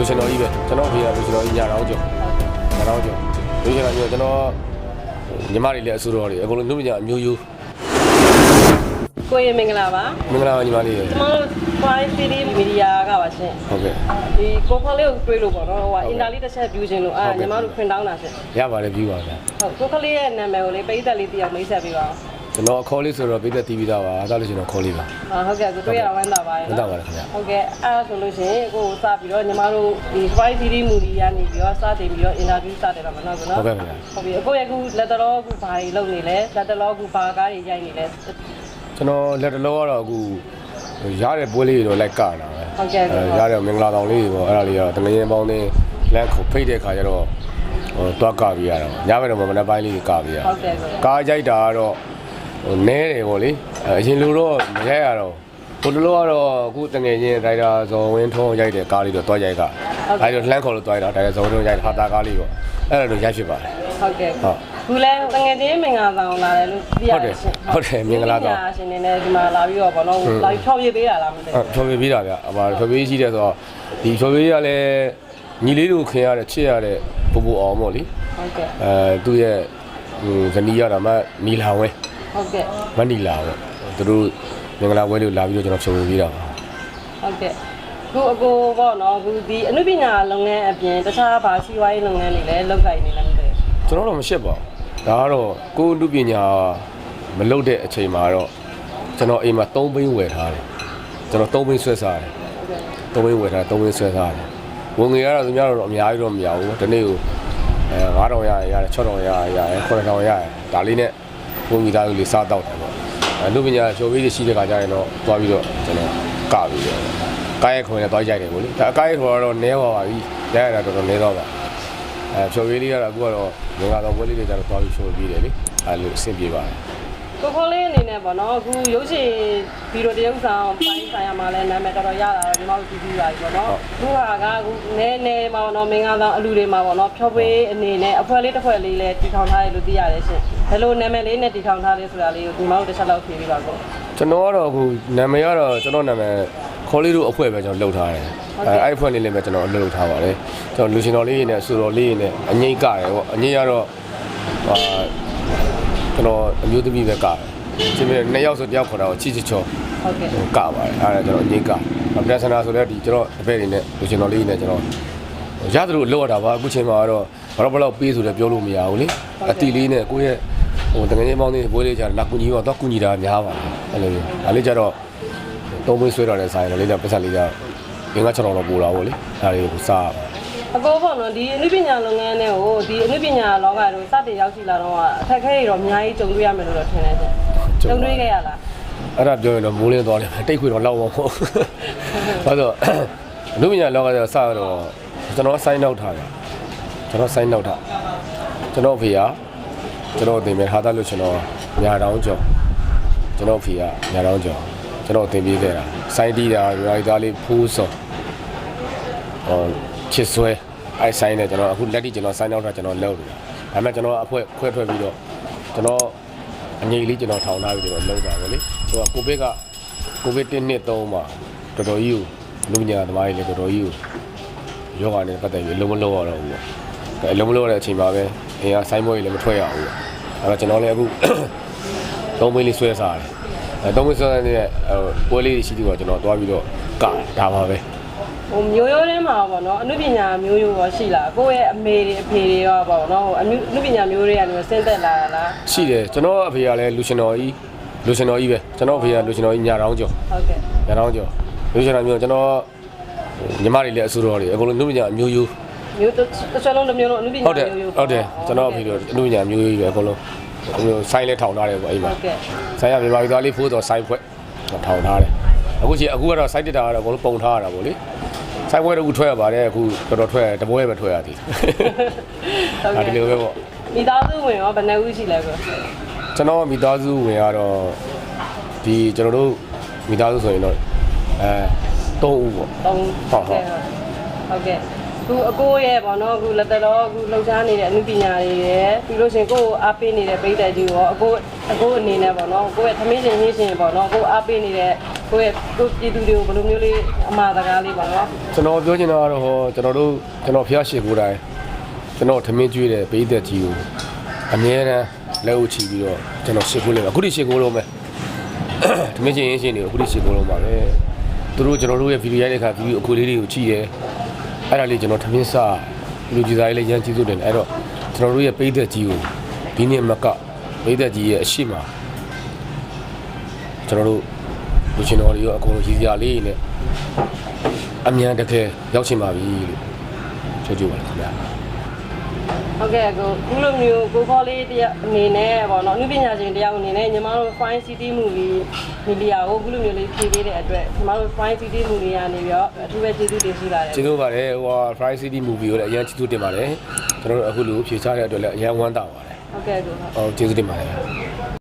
လူရှင်တော်ကြီးပဲကျွန်တော်အဖေကလူရှင်တော်ကြီးညာတော့ကျော်ညာတော့ကျော်လူရှင်တော်ကြီးကျွန်တော်ညီမတွေလည်းအဆူတော်တွေအကုန်လုံးနှုတ်ညအမျိုးမျိုးကိုရင်မင်္ဂလာပါမင်္ဂလာပါညီမလေးရေကျွန်တော်တို့ Fly City Media ကပါရှင်ဟုတ်ကဲ့ဒီကိုခလေးကိုတွေးလို့ပေါ့နော်ဟိုကအင်တာလေးတစ်ချက် view ခြင်းလို့အာဟုတ်ကဲ့ညီမတို့ခွင်တောင်းတာရှင်ရပါတယ်ပြီးပါဗျာဟုတ်ကိုခလေးရဲ့နာမည်ကိုလေးပိတ်သက်လေးတယောက်မိတ်ဆက်ပေးပါဦး ကျွန်တော်အခေါ်လေးဆိုတော့ပြည်သက်တီးပြီးသားပါဒါလို့ကျွန်တော်ခေါ်လေးပါအာဟုတ်ကဲ့ကိုတွေ့ရဝမ်းသာပါရဲ့ဝမ်းသာပါတယ်ခင်ဗျာဟုတ်ကဲ့အဲ့ဒါဆိုလို့ရှိရင်ကိုစပြီးတော့ညီမတို့ဒီ Fly City Movie ကနေပြီးတော့စတင်ပြီးတော့ interview စတယ်တော့မနော်ကောနော်ဟုတ်ကဲ့ခင်ဗျာဟုတ်ပြီအခုရအခုလက်တလောအခုဘာတွေလုပ်နေလဲလက်တလောအခုဘာကားတွေရိုက်နေလဲကျွန်တော်လက်တလောကတော့အခုရတဲ့ပွဲလေးတွေတော့လိုက်ကတာပဲဟုတ်ကဲ့အဲရတဲ့မင်္ဂလာဆောင်လေးတွေပေါ့အဲ့ဒါလေးကတော့တငရင်ပေါင်းနဲ့လမ်းခုဖိတ်တဲ့ခါကျတော့ဟိုတွားကပြီးရတာပေါ့ညဘက်တော့မနက်ပိုင်းလေးကပြီးရဟုတ်ကဲ့ကိုကားကြိုက်တာကတော့ ဟိုနဲတယ်ပေါ့လေအဲအရင်လိုတော့မရိုက်ရတော့ဟိုတလောကတော့အခုတငယ်ချင်းဒိုင်တာဇော်ဝင်းထုံးရိုက်တဲ့ကားလေးတော့တွားရိုက်ကအဲဒီတော့လှမ်းခေါ်လို့တွားရိုက်တာဒိုင်တာဇော်ဝင်းထုံးရိုက်တဲ့ဟာတာကားလေးပေါ့အဲ့ဒါတော့ရိုက်ဖြစ်ပါတယ်ဟုတ်ကဲ့ဟုတ်ခုလဲတငယ်ချင်းမင်္ဂလာဆောင်လာတယ်လို့သိရဟုတ်တယ်ဟုတ်တယ်မင်္ဂလာဆောင်ရှင်နေနဲ့ဒီမှာလာပြီးတော့ဘောလုံးလာပြီးဖြောပြပေးတာလားမသိအဲ့ဖြော်ပြပြီးတာဗျအပါဖြော်ပြရှိတဲ့ဆိုတော့ဒီဖြော်ပြရလဲညီလေးတို့ခင်ရတဲ့ချစ်ရတဲ့ပူပူအောင်ပေါ့လေဟုတ်ကဲ့အဲသူ့ရဲ့ဟိုဇနီးရတာမှနီလာဝဲ ဟုတ်ကဲ့မနီလာပဲသူတို့မင်္ဂလာပွဲလေးကိုလာပြီးတော့ကျွန်တော်ဖြော်ပြပြီးတာပါဟုတ်ကဲ့ခုအကိုပေါ့နော်ခုဒီအနုပညာလုပ်ငန်းအပြင်တခြားဘာစီးပွားရေးလုပ်ငန်းတွေလည်းလုပ်ကိုင်နေလားမသိကျွန်တော်တော့မရှက်ပါဘူးဒါကတော့ကိုယ်လူပညာမလုပ်တဲ့အချိန်မှာတော့ကျွန်တော်အိမ်မှာ3ဘိန်းဝယ်ထားတယ်ကျွန်တော်3ဘိန်းဆွဲစားတယ်ဟုတ်ကဲ့3ဘိန်းဝယ်ထား3ဘိန်းဆွဲစားတယ်ဝင်ငွေကတော့သူများတော့အများကြီးတော့မရဘူးဒီနေ့ကိုအဲ9000ရရတယ်6000ရရတယ်9000ရရတယ်ဒါလေးနဲ့ ဝင်မိသားစုလေးစားတော့တယ်ပေါ့အဲလူပညာဖြိုးပြီးရှိတဲ့ခါကျရင်တော့သွားပြီးတော့ကျွန်တော်ကပြီးတော့ကားရဲ့ခွင်နဲ့သွားကြိုက်တယ်ကိုလေဒါအကားရဲ့ခွင်ကတော့နဲပါပါပြီရရတာတော်တော်နဲတော့ပါအဲဖြော်ပေးလေးကတော့အခုကတော့ငငါတော့ပွဲလေးတွေကျတော့သွားပြီးဖြော်ပေးတယ်လေအဲလိုအဆင်ပြေပါတယ် ကိုကိုလေးအနေနဲ့ပေါ့နော်အခုရုပ်ရှင်ဗီဒီယိုတရုပ်ဆောင်ပိုင်းဆိုင်ရာမှာလည်းနာမည်တော်တော်ရလာတော့ဒီမှာကြည့်ပြီးပါပြီပေါ့နော်ခုဟာကအခုနည်းနည်းမှာပေါ့နော်မင်္ဂလာဆောင်အလူတွေမှာပေါ့နော်ဖြောပေးအနေနဲ့အဖွဲလေးတစ်ဖွဲလေးလည်းတည်ထောင်ထားတယ်လို့သိရတယ်ရှင်ဘယ်လိုနာမည်လေးနဲ့တည်ထောင်ထားလဲဆိုတာလေးကိုဒီမှာတို့တစ်ချက်လောက်ဖြေပြီးပါကောကျွန်တော်ကတော့အခုနာမည်ကတော့ကျွန်တော်နာမည်ခေါ်လေးတို့အဖွဲ့ပဲကျွန်တော်လှုပ်ထားတယ်အဲအဲ့အဖွဲ့လေးလည်းပဲကျွန်တော်လှုပ်ထားပါတယ်ကျွန်တော်လူရှင်တော်လေးနဲ့အဆူတော်လေးနဲ့အငိမ့်ကတယ်ပေါ့အငိမ့်ကတော့ဟာ ကျွန်တော်အမျိုးသမီးပဲကတယ်ဒီမဲ့နှစ်ယောက်ဆိုတယောက်ခေါ်တာကိုချစ်ချစ်ချောဟုတ်ကဲ့ကပါတယ်အဲ့ဒါကျွန်တော်အငိမ့်ကပဒဆနာဆိုလည်းဒီကျွန်တော်အဖက်တွေနဲ့လူရှင်တော်လေးနဲ့ကျွန်တော်ရသလိုလောက်ရတာပါအခုချိန်မှာတော့ဘာလို့ဘလောက်ပေးဆိုလည်းပြောလို့မရဘူးလေအတီလေးနဲ့ကိုယ့်ရဲ့ဟိုတကယ်ချင်းပေါင်းနေပွဲလေးချာလာကူညီတော့တော့ကူညီတာများပါတယ်အဲ့လိုမျိုးဒါလေးကြတော့သုံးမွေးဆွဲတော်တဲ့ဆိုင်လေးတော့ပတ်ဆက်လေးကြငင်းက6တော်တော့ပို့တာပေါ့လေဒါလေးကိုစား အကိုပေါ့နော်ဒီအနုပညာလုပ်ငန်းတွေကိုဒီအနုပညာလောကတို့စတင်ရောက်ရှိလာတော့အခက်အခဲတွေတော့အများကြီးကြုံတွေ့ရမယ်လို့တော့ထင်တယ်ရှင်ကြုံတွေ့ခဲ့ရလားအဲ့ဒါပြောရင်တော့မိုးလင်းသွားတယ်တိတ်ခွေတော့လောက်အောင်ပေါ့ဘာလို့လူပညာလောကကျတော့စတော့ကျွန်တော်ဆိုင်းနောက်ထားတယ်ကျွန်တော်ဆိုင်းနောက်ထားကျွန်တော်ဖေကကျွန်တော်တင်မယ်ဟာတာလို့ကျွန်တော်ညာတောင်းကြော်ကျွန်တော်ဖေကညာတောင်းကြော်ကျွန်တော်တင်ပေးခဲ့တာဆိုင်းတီးတာရိုက်သားလေးဖိုးစော်ဟော ချစ်ဆွဲအဲ့ဆိုင်းနဲ့ကျွန်တော်အခုလက်တိကျွန်တော်ဆိုင်းနောက်ထားကျွန်တော်လောက်နေတာဒါပေမဲ့ကျွန်တော်အဖွဲခွဲထွက်ပြီးတော့ကျွန်တော်အငြိမ်လေးကျွန်တော်ထောင်ထားပြီးတော့လုံးတာပဲလေဟိုကကိုဗစ်ကကိုဗစ်1နှစ်3မှာတော်တော်ကြီးကိုလူညာသမားကြီးလည်းတော်တော်ကြီးကိုယောဂနဲ့ပတ်သက်ပြီးလုံးမလုံးရတော့ဘူးပေါ့အဲလုံးမလုံးရတဲ့အချိန်မှာပဲအင်ကဆိုင်းဘွဲကြီးလည်းမထွက်ရဘူးပေါ့အဲတော့ကျွန်တော်လည်းအခုသုံးမင်းလေးဆွဲစားတယ်အဲသုံးမင်းဆွဲတဲ့ဟိုပွဲလေးရှိသေးတော့ကျွန်တော်သွားပြီးတော့ကဒါပါပဲ ဟိုမျိုးရိုးထဲမှာပေါ့နော်အနုပညာမျိုးရိုးရောရှိလားကိုယ့်ရဲ့အမေတွေအဖေတွေရောပေါ့နော်ဟိုအနုအနုပညာမျိုးတွေကနေဆင်းသက်လာတာလားရှိတယ်ကျွန်တော်အဖေကလည်းလူရှင်တော်ကြီးလူရှင်တော်ကြီးပဲကျွန်တော်အဖေကလူရှင်တော်ကြီးညာတောင်းကျော်ဟုတ်ကဲ့ညာတောင်းကျော်လူရှင်တော်မျိုးကျွန်တော်ညီမတွေလည်းအဆူတော်တွေအကုန်လုံးလူပညာအမျိုးမျိုးမျိုးတစ်ချက်လုံးတစ်မျိုးလုံးအနုပညာဟုတ်တယ်မျိုးရိုးဟုတ်တယ်ကျွန်တော်အဖေတို့အမှုညာမျိုးကြီးပဲအကုန်လုံးဟိုမျိုးဆိုင်လဲထောင်ထားတယ်ပေါ့အဲ့မှာဟုတ်ကဲ့ဆိုင်ရမြန်မာပြည်သားလေးဖိုးတော့ဆိုင်ဖွဲ့ထောင်ထားတယ်အခုချိန်အခုကတော့စိုက်တက်တာကတော့အကုန်လုံးပုံထားရတာပေါ့လေ ဆိုင်ဖွဲ့တော့အခုထွက်ရပါတယ်အခုတော်တော်ထွက်ရတပွဲပဲထွက်ရသေးတယ်ဟုတ်ဒါဒီလိုကဲ့ပဲပေါ့မိသားစုဝင်ရောဘယ်နှဦးရှိလဲကိုကျွန်တော်မိသားစုဝင်ကတော့ဒီကျွန်တော်တို့မိသားစုဆိုရင်တော့အဲ၃ဦးပေါ့သုံးဟုတ်ဟုတ်ဟုတ်ကဲ့ခုအကိုရဲ့ပေါ့နော်အခုလက်တော်အခုလှုပ်ရှားနေတဲ့အနုပညာတွေရယ်ပြီးလို့ရှရင်ကိုယ့်ကိုအားပေးနေတဲ့ပိဋကကြီးရောအကိုအကိုအနေနဲ့ပေါ့နော်ကိုယ့်ရဲ့သမင်းရှင်ရင်းရှင်ပေါ့နော်ကိုယ်အားပေးနေတဲ့ ကိုယ့်ရဲ့ကိုယ့်ပြည်သူတွေကိုဘယ်လိုမျိုးလေးအမှားစကားလေးပါနော်ကျွန်တော်ပြောချင်တာကတော့ဟောကျွန်တော်တို့ကျွန်တော်ဖျားရှိကိုယ်တိုင်ကျွန်တော်ထမင်းကျွေးတဲ့ပိသက်ကြီးကိုအမြဲတမ်းလက်ဥချီပြီးတော့ကျွန်တော်ရှစ်ကိုလေးပါအခုထိရှစ်ကိုလုံးပဲထမင်းချင်းရင်းချင်းတွေအခုထိရှစ်ကိုလုံးပါပဲသူတို့ကျွန်တော်တို့ရဲ့ဗီဒီယိုရိုက်တဲ့အခါဗီဒီယိုအကွေလေးတွေကိုကြည့်ရဲအဲ့ဒါလေးကျွန်တော်ထမင်းစားလူကြီးစားလေးလည်းရမ်းကြည့်စုတယ်အဲ့တော့ကျွန်တော်တို့ရဲ့ပိသက်ကြီးကိုဒီနေ့မကပိသက်ကြီးရဲ့အရှိမကျွန်တော်တို့ လူချင်းတော်တွေရောအကုန်လုံးရည်စရာလေးနဲ့အမြန်တကယ်ရောက်ချင်ပါပြီလို့ပြောကြပါလားခင်ဗျာဟုတ်ကဲ့ကိုခုလိုမျိုးကိုခေါ်လေးတယောက်အနေနဲ့ပေါ့နော်အနုပညာရှင်တယောက်အနေနဲ့ညီမတို့ Fine City Movie မီဒီယာကိုခုလိုမျိုးလေးဖြည့်ပေးတဲ့အတွက်ညီမတို့ Fine City Movie ကနေပြီးတော့အထူးပဲကျေးဇူးတင်ရှိပါတယ်ကျေးဇူးပါတယ်ဟိုဟာ Fry City movie ကိုလည်းအရင်ကျေးဇူးတင်ပါတယ်ကျွန်တော်တို့အခုလိုဖြေချတဲ့အတွက်လည်းအရင်ဝမ်းသာပါတယ်ဟုတ်ကဲ့ကိုဟုတ်ဟောကျေးဇူးတင်ပါတယ်